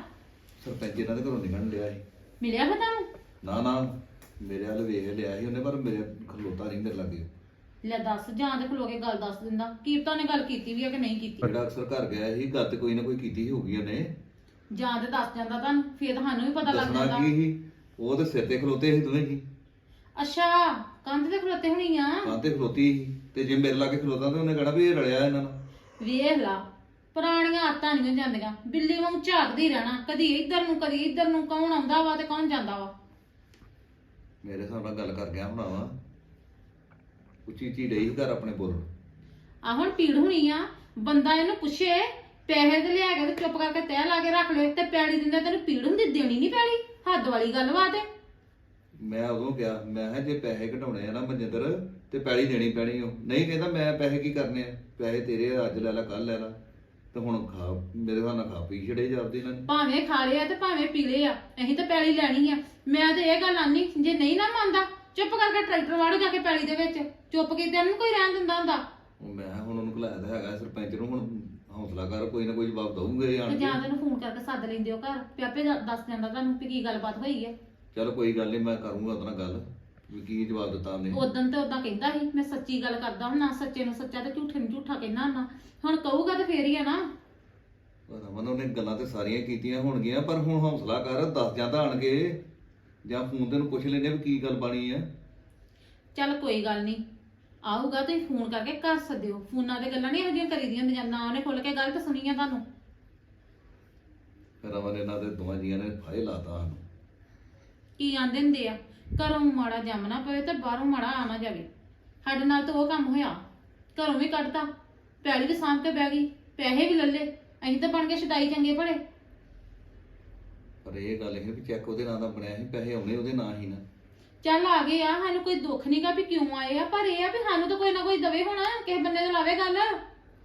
ਸਰਪੰਚ ਇਹਨਾਂ ਦੇ ਘਰੋਂ ਨਿਕਲਣ ਲਿਆ ਸੀ। ਮਿਲਿਆ ਫਿਰ ਤੁਹਾਨੂੰ? ਨਾ ਨਾ। ਮੇਰੇ ਵੱਲ ਵੇਖ ਲਿਆ ਸੀ ਉਹਨੇ ਪਰ ਮੇਰੇ ਖਲੋਤਾ ਨਹੀਂ ਮੇਰੇ ਲੱਗੇ। ਲੈ ਦੱਸ ਜਾਂ ਤੇ ਖਲੋ ਕੇ ਗੱਲ ਦੱਸ ਦਿੰਦਾ। ਕੀਰਤਾ ਨੇ ਗੱਲ ਕੀਤੀ ਵੀ ਆ ਕਿ ਨਹੀਂ ਕੀਤੀ? ਜਿਹੜਾ ਅਕਸਰ ਘਰ ਗਿਆ ਸੀ ਗੱਲ ਤੇ ਕੋਈ ਨਾ ਕੋਈ ਕੀਤੀ ਹੀ ਹੋਊਗੀ ਉਹਨੇ। ਜਾਂ ਤੇ ਦੱਸ ਜਾਂਦਾ ਤੁਹਾਨੂੰ ਫੇਰ ਤੁਹਾਨੂੰ ਵੀ ਪਤਾ ਲੱਗ ਦੱਸਣਾ ਜਾਂਦਾ। ਕੀ ਸੀ? ਉਹ ਤੇ ਸਿਰ ਤੇ ਖਲੋਤੇ ਸੀ ਦੋਵੇਂ ਜੀ। ਅੱਛਾ ਕੰਧ ਤੇ ਖਲੋਤੇ ਹੋਣੀ ਆ? ਕਾਂ ਤੇ ਖਲੋਤੀ ਸੀ। ਤੇ ਜੇ ਮੇਰੇ ਲਾਗੇ ਖਲੋਤਾ ਤੇ ਉਹਨੇ ਕਹਣਾ ਵੀ ਇਹ ਰਲਿਆ ਇਹਨਾਂ ਨਾਲ? ਵੇਖ ਲਾ ਪੁਰਾਣੀਆਂ ਆਤਾਂ ਨਹੀਂ ਜਾਂਦੀਆਂ। ਬਿੱਲੀ ਵਾਂਗ ਝਾਕਦੀ ਰਹਿਣਾ। ਕਦੀ ਇੱਧਰ ਨੂੰ ਕਦੀ ਇੱਧਰ ਨੂੰ ਕੌਣ ਆਉਂਦਾ ਵਾ ਤੇ ਕੌਣ ਜਾਂਦਾ ਵਾ? ਮੇਰੇ ਹਿਸਾਬ ਨਾਲ ਗੱਲ ਕਰ ਗਿਆ ਹੋਣਾ ਵਾ ਉੱਚੀ ਉੱਚੀ ਡਈ ਘਰ ਆਪਣੇ ਬੋਲਣ। ਆ ਹੁਣ ਪੀੜ ਹੋਣੀ ਆ। ਬੰਦਾ ਇਹਨੂੰ ਪੁੱਛੇ ਪੈਸੇ ਤੇ ਲਿਆ ਕੇ ਤੇ ਚੁੱਪ ਕਰਕੇ ਤਹਿ ਲਾ ਕੇ ਰੱਖ ਲਏ ਤੇ ਪੈੜੀ ਦਿੰਦਾ ਤੈਨੂੰ ਪੀੜ ਹੁੰਦੀ ਦੇਣੀ ਨਹੀਂ ਪੈੜੀ ਹੱਦ ਵਾਲੀ ਗੱਲ ਵਾ ਤੇ। ਮੈਂ ਉਦੋਂ ਕਿਹਾ ਮੈਂ ਕਿਹਾ ਜੇ ਪੈਸੇ ਘਟਾਉਣੇ ਆ ਨਾ ਮਨਜਿੰਦਰ ਤੇ ਪੈਲੀ ਦੇਣੀ ਪੈਣੀ ਉਹ ਨਹੀਂ ਕਹਿੰਦਾ ਮੈਂ ਪੈਸੇ ਕੀ ਕਰਨੇ ਆ? ਪੈਸੇ ਤੇਰੇ ਅੱਜ ਲੈ ਲੈ ਕੱਲ ਲੈ ਲੈ। ਤੇ ਹੁਣ ਖਾ ਮੇਰੇ ਹਿਸਾਬ ਨਾਲ ਖਾ ਪੀ ਛੜੇ ਜਾਂਦੇ ਇਹਨਾਂ ਨੇ। ਭਾਵੇਂ ਖਾ ਲਿਆ ਤੇ ਭਾਵੇਂ ਪੀ ਲਿਆ ਅਸੀਂ ਤਾਂ ਪੈਲੀ ਲੈਣੀ ਆ। ਮੈਂ ਤੇ ਇਹ ਗੱਲ ਆਨੀ ਜੇ ਨਹੀਂ ਨਾ ਮੰਨਦਾ ਚੁੱਪ ਕਰਕੇ ਟਰੈਕਟਰ ਵਾੜ ਜਾ ਕੇ ਪੈਲੀ ਦੇ ਵਿੱਚ ਚੁੱਪ ਕੀਤੇ ਨੂੰ ਕੋਈ ਰਹਿਣ ਦਿੰਦਾ ਹੁੰਦਾ। ਉਹ ਮੈਂ ਹੁਣ ਉਹਨੂੰ ਘਲਾਇਆ ਤਾਂ ਹੈਗਾ ਸਰਪੰਚ ਨੂੰ ਹੁਣ ਹੌਸਲਾ ਕਰ ਕੋਈ ਨਾ ਕੋਈ ਜਵਾਬ ਦਊਗੇ ਤੇ ਆਣ ਜਾਂ ਤੈਨੂੰ ਫੋਨ ਕਰਕੇ ਸੱਦ ਲੈਂਦੇ ਹੋ ਘਰ। ਤੇ ਆਪੇ ਦ- ਦੱਸ ਜਾਂਦਾ ਤੁਹਾਨੂੰ ਵੀ ਕੀ ਗੱਲਬਾਤ ਹੋਈ ਹੈ ਚਲ ਕੋਈ ਗੱਲ ਨਹੀਂ ਮੈਂ ਕਰੂੰਗਾ ਉਹਦੇ ਨਾਲ ਗੱਲ। ਵੀ ਕੀ ਜਵਾਬ ਦਿੱਤਾ ਉਹਨੇ? ਉਦੋਂ ਤੇ ਉਦਾਂ ਕਹਿੰਦਾ ਸੀ ਮੈਂ ਸੱਚੀ ਗੱਲ ਕਰਦਾ ਹੁੰਨਾ ਸੱਚੇ ਨੂੰ ਸੱਚਾ ਤੇ ਝੂਠੇ ਨੂੰ ਝੂਠਾ ਕਹਿੰਦਾ ਹੁੰਨਾ ਹੁਣ ਕਹੂਗਾ ਤੇ ਫੇਰ ਹੀ ਆ ਨਾ। ਰਮਨ ਉਹਨੇ ਗੱਲਾਂ ਤੇ ਸਾਰੀਆਂ ਕੀਤੀਆਂ ਹੋਣਗੀਆਂ ਪਰ ਹੁਣ ਹੌਸਲਾ ਕਰ ਦੱਸ ਜਾਂਦਾ ਆਣ ਕੇ ਜਾਂ ਫੋਨ ਤੇ ਨੂੰ ਪੁੱਛ ਲੈਨੇ ਵੀ ਕੀ ਗੱਲ ਬਣੀ ਆ। ਚੱਲ ਕੋਈ ਗੱਲ ਨਹੀਂ ਆਊਗਾ ਤੇ ਫੋਨ ਕਰਕੇ ਘਰ ਸੱਦਿਓ। ਫੋਨਾਂ ਤੇ ਗੱਲਾਂ ਨਹੀਂ ਇਹੋ ਜਿਹੀਆਂ ਕਰੀਦੀਆਂ ਹੁੰਦੀਆਂ ਨਾ ਉਹਨੇ ਖੁੱਲ ਕੇ ਗੱਲ ਤਾਂ ਸੁਣੀ ਆ ਤੁਹਾਨੂੰ। ਰਮਨ ਇਹਨਾਂ ਦੇ ਦੋਵਾਂ ਜੀਆਂ ਨੇ ਫਾਇ ਲਾਤਾ ਸਾਨੂੰ। ਕੀ ਆਂਦੇ ਹੁੰਦੇ ਆ? ਘਰੋਂ ਮਾੜਾ ਜੰਮ ਨਾ ਪਵੇ ਤੇ ਬਾਹਰੋਂ ਮਾੜਾ ਆ ਨਾ ਜਾਵੇ। ਸਾਡੇ ਨਾਲ ਤਾਂ ਉਹ ਕੰਮ ਹੋਇਆ। ਘਰੋਂ ਵੀ ਕੱਢਤਾ। ਪੈਲੀ ਵੀ ਸਾਂਭ ਕੇ ਬਹਿ ਗਈ। ਪੈਸੇ ਵੀ ਲੱਲੇ ਅਸੀਂ ਤਾਂ ਬਣ ਕੇ ਛਡਾਈ ਚੰਗੇ ਭਲੇ। ਪਰ ਇਹ ਗੱਲ ਇਹ ਵੀ ਚੈੱਕ ਉਹਦੇ ਨਾਂ ਦਾ ਬਣਿਆ ਸੀ ਪੈਸੇ ਆਉਣੇ ਉਹਦੇ ਨਾਂ ਹੀ ਨਾ। ਚੱਲ ਆ ਗਏ ਆ ਸਾਨੂੰ ਕੋਈ ਦੁੱਖ ਨਹੀਂਗਾ ਵੀ ਕਿਉਂ ਆਏ ਆ ਪਰ ਇਹ ਆ ਵੀ ਸਾਨੂੰ ਤਾਂ ਕੋਈ ਨਾ ਕੋਈ ਦਵੇ ਹੋਣਾ ਕਿਸੇ ਬੰਦੇ ਦੇ ਲਾਵੇ ਗੱਲ।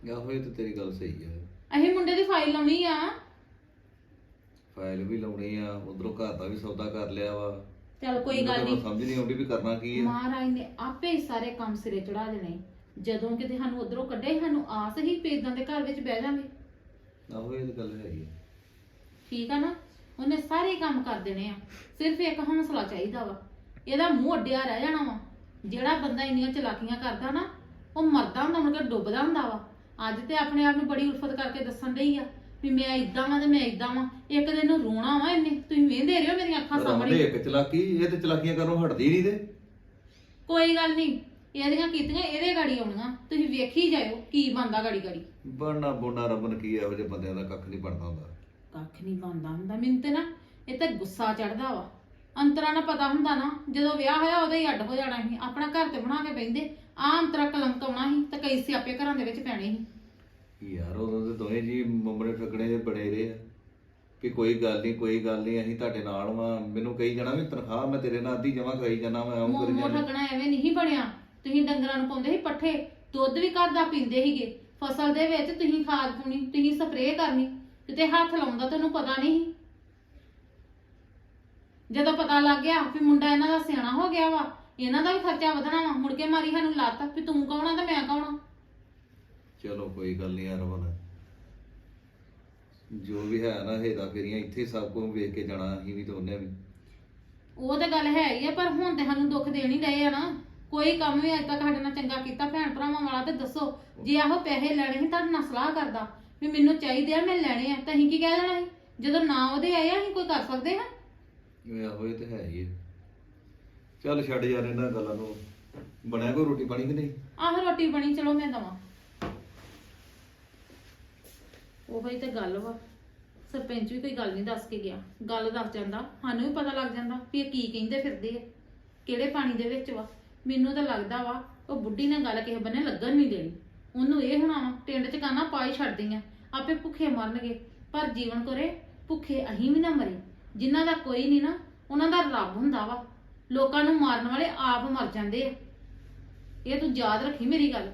ਜਾਂ ਹੋਏ ਤੇ ਤੇਰੀ ਗੱਲ ਸਹੀ ਹੈ ਅਸੀਂ ਮੁੰਡੇ ਦੀ ਫਾਈਲ ਲਾਉਣੀ ਆ। ਫਾਈਲ ਵੀ ਲਾਉਣੀ ਆ ਉਧਰੋਂ ਘਰ ਦਾ ਵੀ ਸੌਦਾ ਕਰ ਲਿਆ ਵਾ। ਚੱਲ ਕੋਈ ਗੱਲ ਨਹੀਂ ਸਮਝ ਨਹੀਂ ਆਉਂਦੀ ਵੀ ਕਰਨਾ ਕੀ ਆ। ਮਹਾਰਾਜ ਨੇ ਆਪੇ ਹੀ ਸਾਰੇ ਕੰਮ ਸਿਰੇ ਚੜਾ ਦੇਣੇ। ਜਦੋਂ ਕਿਤੇ ਸਾਨੂੰ ਉਧਰੋਂ ਕੱਢੇ ਸਾਨੂੰ ਆਸ ਹੀ ਪੇਦਾਂ ਦੇ ਘਰ ਵਿੱਚ ਬਹਿ ਜਾਵਾਂਗੇ ਆਹੋ ਇਹ ਤਾਂ ਗੱਲ ਹੈਗੀ ਆ। ਠੀਕ ਆ ਨਾ? ਉਹਨੇ ਸਾਰੇ ਕੰਮ ਕਰ ਦੇਣੇ ਆ। ਸਿਰਫ ਇੱਕ ਹੌਸਲਾ ਚਾਹੀਦਾ ਵਾ। ਇਹਦਾ ਮੂੰਹ ਅੱਡਿਆ ਰਹਿ ਜਾਣਾ ਵਾ। ਜਿਹੜਾ ਬੰਦਾ ਇੰਨੀਆਂ ਚਲਾਕੀਆਂ ਕਰਦਾ ਨਾ ਉਹ ਮਰਦਾ ਹੁੰਦਾ ਮੁੜ ਕੇ ਡੁੱਬਦਾ ਹੁੰਦਾ ਵਾ। ਅੱਜ ਤੇ ਆਪਣੇ ਆਪ ਨੂੰ ਬੜੀ ਉਲਫਤ ਕਰਕੇ ਦੱਸਣ ਡਈ ਆ। ਵੀ ਮੈਂ ਇਦਾਂ ਵਾਂ ਤੇ ਮੈਂ ਇਦਾਂ ਵਾਂ। ਇੱਕ ਦਿਨ ਨੂੰ ਰੋਣਾ ਵਾ ਇਹਨੇ। ਤੁਸੀਂ ਵੇਂਦੇ ਰਹੋ ਮੇਰੀਆਂ ਅੱਖਾਂ ਸਾਹਮਣੇ। ਇੱਕ ਚਲਾਕੀ ਇਹ ਤੇ ਚਲਾਕੀਆਂ ਕਰਨੋਂ ਹਟਦੀ ਨਹੀਂ ਤੇ। ਕੋਈ ਗੱਲ ਨਹੀਂ ਇਹਦੀਆਂ ਕੀਤੀਆਂ ਇਹਦੇ ਗਾੜੀ ਆਉਣੀਆਂ। ਤੁਸੀਂ ਵੇਖੀ ਜਾਇਓ ਕੀ ਬੰਦਾ ਗਾੜੀ ਗਾੜੀ ਬਣਨਾ ਬੋਨਾ ਰਮਨ ਕੀ ਇਹੋ ਜਿਹੇ ਬੰਦਿਆਂ ਦਾ ਕੱਖ ਨਹੀਂ ਬਣਦਾ ਹੁੰਦਾ। ਕੱਖ ਨਹੀਂ ਬੰਦਾ ਹੁੰਦਾ। ਮੈਨੂੰ ਤੇ ਨਾ ਇਹ ਤੇ ਗੁੱਸਾ ਚੜਦਾ ਵਾ। ਅੰਤਰਾ ਨਾ ਪਤਾ ਹੁੰਦਾ ਨਾ ਜਦੋਂ ਵਿਆਹ ਹੋਇਆ ਉਹਦੇ ਹੀ ਅੱਡ ਹੋ ਜਾਣਾ ਸੀ। ਆਪਣਾ ਘਰ ਤੇ ਬਣਾ ਕੇ ਬੈਂਦੇ ਆ ਅੰਤਰਾ ਕਲੰਕ ਆਉਣਾ ਸੀ ਤੇ ਕਈ ਸਿਆਪੇ ਘਰਾਂ ਦੇ ਵਿੱਚ ਪੈਣੇ ਸੀ। ਯਾਰ ਉਦੋਂ ਤੇ ਦੋਵੇਂ ਜੀ ਮੰਮੜੇ ਠੱਗਣੇ ਦੇ ਬੜੇ ਰਹੇ ਆ। ਕਿ ਕੋਈ ਗੱਲ ਨਹੀਂ ਕੋਈ ਗੱਲ ਨਹੀਂ ਅਸੀਂ ਤੁਹਾਡੇ ਨਾਲ ਵਾਂ। ਮੈਨੂੰ ਕਹੀ ਜਾਣਾ ਵੀ ਤਨਖਾਹ ਮੈਂ ਤੇਰੇ ਨਾਲ ਅੱਧੀ ਜਮਾ ਕਰਾਈ ਜਾਣਾ ਮੈਂ ਆਉਂ ਕਰੀ ਮੋਮੋ ਜਾਣਾ। ਠੱਗਣਾ ਐਵੇਂ ਨਹੀਂ ਬਣਿਆ। ਤੁਸੀਂ ਡੰਗਰਾਂ ਨੂੰ ਪਾਉਂਦੇ ਸੀ ਪੱਠੇ ਦੁੱਧ ਵੀ ਘਰ ਦਾ ਪੀਂਦੇ ਸੀਗੇ। ਫਸਲ ਦੇ ਵਿੱਚ ਤੁਸੀਂ ਖਾਦ ਪਾਉਣੀ ਤੁਸੀਂ ਸਪਰੇਅ ਕਰਨੀ ਕਿਤੇ ਹੱਥ ਲਾਉਂਦਾ ਤੁਹਾਨੂੰ ਪਤਾ ਨਹੀਂ ਸੀ। ਜਦੋਂ ਪਤਾ ਲੱਗ ਗਿਆ ਵੀ ਮੁੰਡਾ ਇਹਨਾਂ ਦਾ ਸਿਆਣਾ ਹੋ ਗਿਆ ਵਾ ਇਹਨਾਂ ਦਾ ਵੀ ਖਰਚਾ ਵਧਣਾ ਵਾ ਮੁੜ ਕੇ ਮਾਰੀ ਸਾਨੂੰ ਲੱਤ ਵੀ ਤੂੰ ਕੌਣ ਆ ਤੇ ਮੈਂ ਕੌਣ ਆ? ਚਲੋ ਕੋਈ ਗੱਲ ਨਹੀਂ ਯਾਰ ਰਮਨ ਜੋ ਵੀ ਹੈ ਨਾ ਹੇਦਾ ਫੇਰੀਆਂ ਇੱਥੇ ਸਭ ਕੁਝ ਵੇਖ ਕੇ ਜਾਣਾ ਅਸੀਂ ਵੀ ਤੇ ਉਹਨੇ ਵੀ। ਉਹ ਤੇ ਗੱਲ ਹੈ ਹੀ ਆ ਪਰ ਹੁਣ ਤੇ ਸਾਨੂੰ ਦੁੱਖ ਦੇਣ ਹੀ ਡਏ ਆ ਨਾ। ਕੋਈ ਕੰਮ ਵੀ ਅੱਜ ਤੱਕ ਸਾਡੇ ਨਾਲ ਚੰਗਾ ਕੀਤਾ ਭੈਣ ਭਰਾਵਾਂ ਵਾਲਾ ਤੇ ਦੱਸੋ। ਜੇ ਇਹੋ ਪੈਸੇ ਲੈਣੇ ਸੀ ਤੁਹਾਡੇ ਨਾਲ ਸਲਾਹ ਕਰਦਾ। ਵੀ ਮੈਨੂੰ ਚਾਹੀਦੇ ਆ ਮੈਂ ਲੈਣੇ ਆ। ਤਾਂ ਅਸੀਂ ਕੀ ਕਹਿ ਦੇਣਾ ਸੀ? ਜਦੋਂ ਨਾ ਉਹਦੇ ਆਏ ਆ ਅਸੀਂ ਕੋਈ ਕਰ ਸਕਦੇ ਹਾਂ? ਇਹ ਆਹੋ ਇਹ ਤੇ ਹੈ ਹੀ ਹੈ ਚੱਲ ਛੱਡ ਯਾਰ ਇਹਨਾਂ ਗੱਲਾਂ ਨੂੰ। ਬਣਿਆ ਕੋਈ ਰੋਟੀ ਪਾਣੀ ਕਿ ਨਹੀਂ? ਆਹ ਰੋਟੀ ਬਣੀ ਚਲੋ ਮੈਂ ਦਵਾਂ। ਉਹ ਹੀ ਤੇ ਗੱਲ ਵਾ। ਸਰਪੰਚ ਵੀ ਕੋਈ ਗੱਲ ਨਹੀਂ ਦੱਸ ਕੇ ਗਿਆ। ਗੱਲ ਦੱਸ ਜਾਂਦਾ। ਸਾਨੂੰ ਵੀ ਪਤਾ ਲੱਗ ਜਾਂਦਾ ਵੀ ਇਹ ਕੀ ਕਹਿੰਦੇ ਫਿਰਦੇ ਆ। ਕਿਹੜੇ ਪਾਣੀ ਦੇ ਵਿੱਚ ਵਾ। ਮੈਨੂੰ ਤਾਂ ਲੱਗਦਾ ਵਾ ਉਹ ਬੁੱਢੀ ਨੇ ਗੱਲ ਕਿਸੇ ਬੰਨੇ ਲੱਗਣ ਨਹੀਂ ਦੇਣੀ। ਉਹਨੂੰ ਇਹ ਹੋਣਾ ਵਾ ਟਿੰਡ ਚ ਕਾਨਾ ਪਾਈ ਛੱਡਦੀਆਂ ਆਪੇ ਭੁੱਖੇ ਮਰਨਗੇ। ਪਰ ਜੀਵਨ ਕਰੇ ਭੁੱਖੇ ਅਹੀਂ ਵੀ ਨਾ ਮਰੇ। ਜਿਨ੍ਹਾਂ ਦਾ ਕੋਈ ਨਹੀਂ ਨਾ, ਉਹਨਾਂ ਦਾ ਰੱਬ ਹੁੰਦਾ ਵਾ। ਲੋਕਾਂ ਨੂੰ ਮਾਰਨ ਵਾਲੇ ਆਪ ਮਰ ਜਾਂਦੇ ਆ। ਇਹ ਤੂੰ ਯਾਦ ਰੱਖੀ ਮੇਰੀ ਗੱਲ।